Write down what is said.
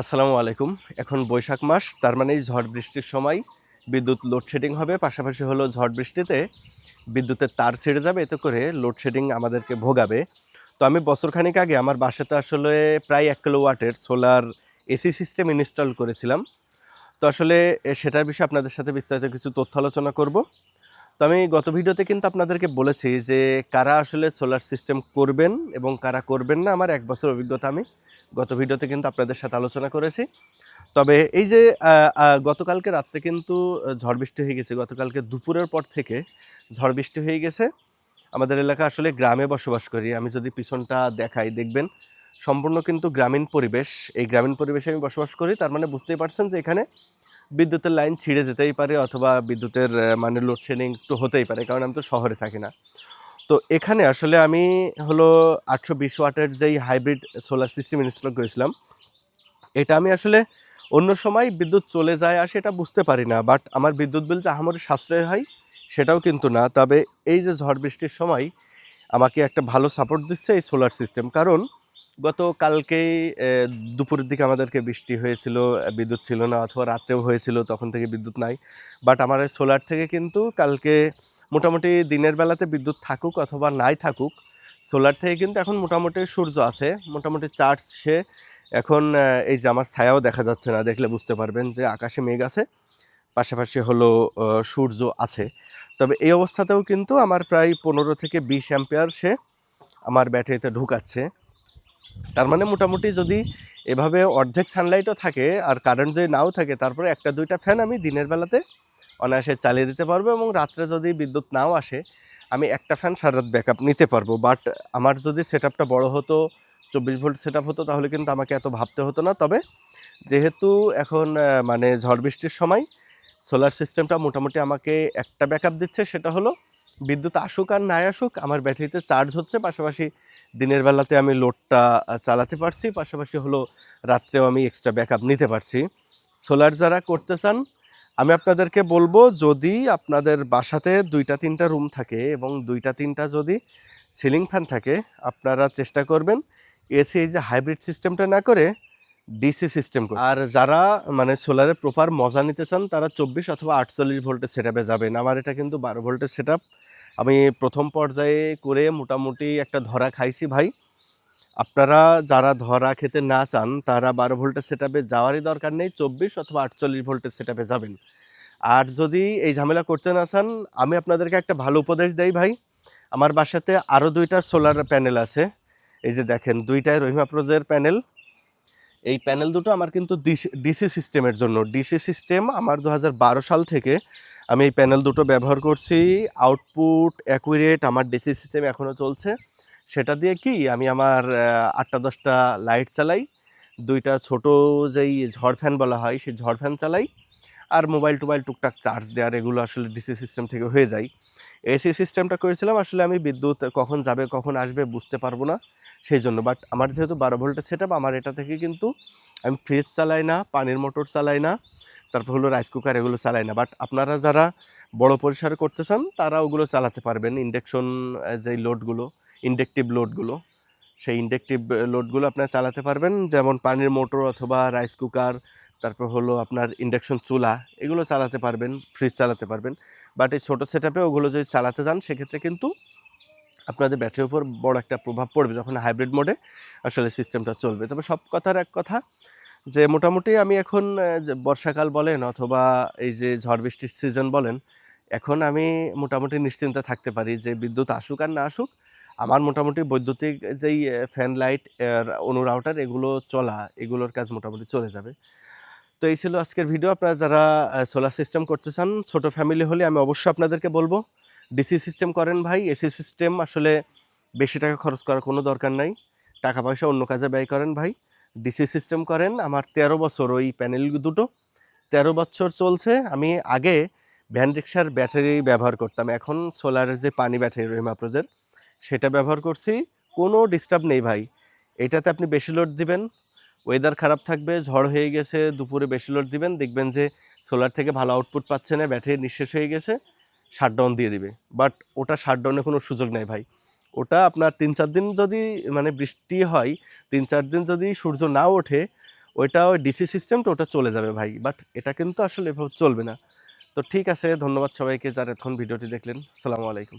আসসালামু আলাইকুম। এখন বৈশাখ মাস, তার মানে ঝড় বৃষ্টির সময়। বিদ্যুৎ লোডশেডিং হবে, পাশাপাশি হলো ঝড় বৃষ্টিতে বিদ্যুতের তার ছিঁড়ে যাবে, এতে করে লোডশেডিং আমাদেরকে ভোগাবে। তো আমি বছরখানিক আগে আমার বাসাতে আসলে প্রায় এক কিলো ওয়াটের সোলার এসি সিস্টেম ইনস্টল করেছিলাম। তো আসলে সেটার বিষয়ে আপনাদের সাথে বিস্তারিত কিছু তথ্য আলোচনা করব। তো আমি গত ভিডিওতে কিন্তু আপনাদেরকে বলেছি যে কারা আসলে সোলার সিস্টেম করবেন এবং কারা করবেন না, আমার এক বছর অভিজ্ঞতা আমি। গত ভিডিওতে কিন্তু আপনাদের সাথে আলোচনা করেছি। তবে এই যে গতকালকে রাত্রে কিন্তু ঝড় বৃষ্টি হয়ে গেছে। গতকালকে দুপুরের পর থেকে ঝড় বৃষ্টি হয়ে গেছে। আমাদের এলাকা আসলে গ্রামে বসবাস করি। আমি যদি পিছনটা দেখাই, দেখবেন সম্পূর্ণ কিন্তু গ্রামীণ পরিবেশ। এই গ্রামীণ পরিবেশে আমি বসবাস করি। তার মানে বুঝতেই পারছেন যে এখানে বিদ্যুতের লাইন ছিঁড়ে যেতেই পারে অথবা বিদ্যুতের মানে লোডশেডিং একটু হতেই পারে, কারণ আমি তো শহরে থাকি না। তো এখানে আসলে আমি হলো আটশো বিশ ওয়াটের যেই হাইব্রিড সোলার সিস্টেম ইনস্টল করেছিলাম, এটা আমি আসলে অন্য সময় বিদ্যুৎ চলে যায় আসে এটা বুঝতে পারি না বাট আমার বিদ্যুৎ বিল যে আমার সাশ্রয় হয় সেটাও কিন্তু না। তবে এই যে ঝড় বৃষ্টির সময় আমাকে একটা ভালো সাপোর্ট দিচ্ছে এই সোলার সিস্টেম কারণ গত কালকেই দুপুরের দিকে আমাদেরকে বৃষ্টি হয়েছিল বিদ্যুৎ ছিল না, অথবা রাত্রেও হয়েছিল, তখন থেকে বিদ্যুৎ নাই। বাট আমার সোলার থেকে কিন্তু কালকে মোটামুটি দিনের বেলাতে বিদ্যুৎ থাকুক অথবা নাই থাকুক সোলার থেকে কিন্তু এখন মোটামুটি সূর্য আছে, মোটামুটি চার্জ সে। এখন এই যে আমার ছায়াও দেখা যাচ্ছে না, দেখলে বুঝতে পারবেন যে আকাশে মেঘ আছে, পাশাপাশি হলো সূর্য আছে। তবে এই অবস্থাতেও কিন্তু আমার প্রায় পনেরো থেকে বিশ অ্যাম্পিয়ার সে আমার ব্যাটারিতে ঢুকাচ্ছে। তার মানে মোটামুটি যদি এভাবে অর্ধেক সানলাইটও থাকে আর কারেন্ট যদি নাও থাকে, তারপরে একটা দুইটা ফ্যান আমি দিনের বেলাতে অনায়াসে চালিয়ে দিতে পারব এবং রাত্রে যদি বিদ্যুৎ নাও আসে, আমি একটা ফ্যান সারা রাত ব্যাকআপ নিতে পারব। বাট আমার যদি সেট আপটা বড়ো হতো, চব্বিশ ভোল্ট সেট হতো, তাহলে কিন্তু আমাকে এত ভাবতে হতো না। তবে যেহেতু এখন মানে ঝড় বৃষ্টির সময় সোলার সিস্টেমটা মোটামুটি আমাকে একটা ব্যাকআপ দিচ্ছে, সেটা হলো বিদ্যুৎ আসুক আর নাই আসুক, আমার ব্যাটারিতে চার্জ হচ্ছে। পাশাপাশি দিনের বেলাতে আমি লোডটা চালাতে পারছি। পাশাপাশি হলো রাত্রেও আমি এক্সট্রা ব্যাকআপ নিতে পারছি। সোলার যারা করতে চান আমি আপনাদেরকে বলব, যদি আপনাদের বাসাতে দুইটা, তিনটা রুম থাকে এবং দুইটা, তিনটা যদি সিলিং ফ্যান থাকে, আপনারা চেষ্টা করবেন এসি এই যে হাইব্রিড সিস্টেমটা না করে ডিসি সিস্টেম আর যারা মানে সোলারের প্রপার মজা নিতে চান, তারা চব্বিশ অথবা আটচল্লিশ ভোল্টের সেট যাবেন। আমার এটা কিন্তু বারো ভোল্টের সেট আমি প্রথম পর্যায়ে করে মোটামুটি একটা ধরা খাইছি ভাই। আপনারা যারা ধরা খেতে না চান, তারা বারো ভোল্টের সেট যাওয়ারই দরকার নেই, চব্বিশ অথবা আটচল্লিশ ভোল্টের সেট যাবেন। আর যদি এই ঝামেলা করতে না চান, আমি আপনাদেরকে একটা ভালো উপদেশ দেই ভাই। আমার বাসাতে আরও দুইটা সোলার প্যানেল আছে। এই যে দেখেন, দুইটাই রহিমা প্রোজের প্যানেল এই প্যানেল দুটো আমার কিন্তু ডিসি সিস্টেমের জন্য। ডিসি সিস্টেম আমার দু হাজার বারো সাল থেকে আমি এই প্যানেল দুটো ব্যবহার করছি। আউটপুট অ্যাকুরেট আমার ডিসি সিস্টেম এখনও চলছে। সেটা দিয়ে কি আমি আমার আটটা, দশটা লাইট চালাই, দুইটা ছোট যেই ঝড় ফ্যান বলা হয়, সেই ঝড় ফ্যান চালাই আর মোবাইল টোবাইল টুকটাক চার্জ দেওয়ার এগুলো আসলে ডিসি সিস্টেম থেকে হয়ে যায়। এসি সিস্টেমটা করেছিলাম, আসলে আমি বিদ্যুৎ কখন যাবে, কখন আসবে বুঝতে পারব না সেই জন্য বাট আমার যেহেতু বারো ভোল্টের সেট আমার এটা থেকে কিন্তু আমি ফ্রিজ চালাই না, পানির মোটর চালাই না, তারপর হলো রাইস কুকার এগুলো চালাই না। বাট আপনারা যারা বড় পরিসরে করতে চান, তারা ওগুলো চালাতে পারবেন। ইন্ডাকশন যেই লোডগুলো ইন্ডেকটিভ লোডগুলো সেই ইন্ডেকটিভ লোডগুলো আপনারা চালাতে পারবেন। যেমন পানির মোটর অথবা রাইস কুকার তারপর হলো আপনার ইন্ডাকশন চুলা, এগুলো চালাতে পারবেন ফ্রিজ চালাতে পারবেন। বাট এই ছোটো সেট ওগুলো যদি চালাতে যান, সেক্ষেত্রে কিন্তু আপনাদের ব্যাটারির উপর বড় একটা প্রভাব পড়বে যখন হাইব্রিড মোডে আসলে সিস্টেমটা চলবে। তবে সব কথার এক কথা যে, মোটামুটি আমি এখন বর্ষাকাল বলেন অথবা এই যে ঝড় বৃষ্টির সিজন বলেন, এখন আমি মোটামুটি নিশ্চিন্তে থাকতে পারি যে, বিদ্যুৎ আসুক আর না আসুক আমার মোটামুটি বৈদ্যুতিক যেই ফ্যান লাইট অনুরাউটার এগুলো চলা, এগুলোর কাজ মোটামুটি চলে যাবে। তো এই ছিল আজকের ভিডিও আপনারা যারা সোলার সিস্টেম করতে চান, ছোট ফ্যামিলি হলে আমি অবশ্যই আপনাদেরকে বলব। ডিসি সিস্টেম করেন ভাই। এসি সিস্টেম আসলে বেশি টাকা খরচ করার কোনো দরকার নাই। টাকা পয়সা অন্য কাজে ব্যয় করেন ভাই। ডিসি সিস্টেম করেন। আমার তেরো বছর ওই প্যানেল দুটো। তেরো বছর চলছে। আমি আগে ভ্যান রিক্সার ব্যাটারি ব্যবহার করতাম। এখন সোলারের যে পানি ব্যাটারি রহিমা প্রজের সেটা ব্যবহার করছি। কোনো ডিস্টার্ব নেই ভাই। এটাতে আপনি বেশি লোড দিবেন ওয়েদার খারাপ থাকবে, ঝড় হয়ে গেছে, দুপুরে বেশি লোড দিবেন, দেখবেন যে সোলার থেকে ভালো আউটপুট পাচ্ছে না ব্যাটারি নিঃশেষ হয়ে গেছে শাটডাউন দিয়ে দিবে। বাট ওটা শাটডাউনের কোনো সুযোগ নেই ভাই। ওটা আপনার তিন চার দিন যদি মানে বৃষ্টি হয়, তিন চার দিন যদি সূর্য না ওঠে, ওইটা ওই ডিসি সিস্টেমটা ওটা চলে যাবে ভাই। বাট এটা কিন্তু আসলে এভাবে চলবে না। তো ঠিক আছে, ধন্যবাদ সবাইকে যারা এখন ভিডিওটি দেখলেন। আসসালামু আলাইকুম।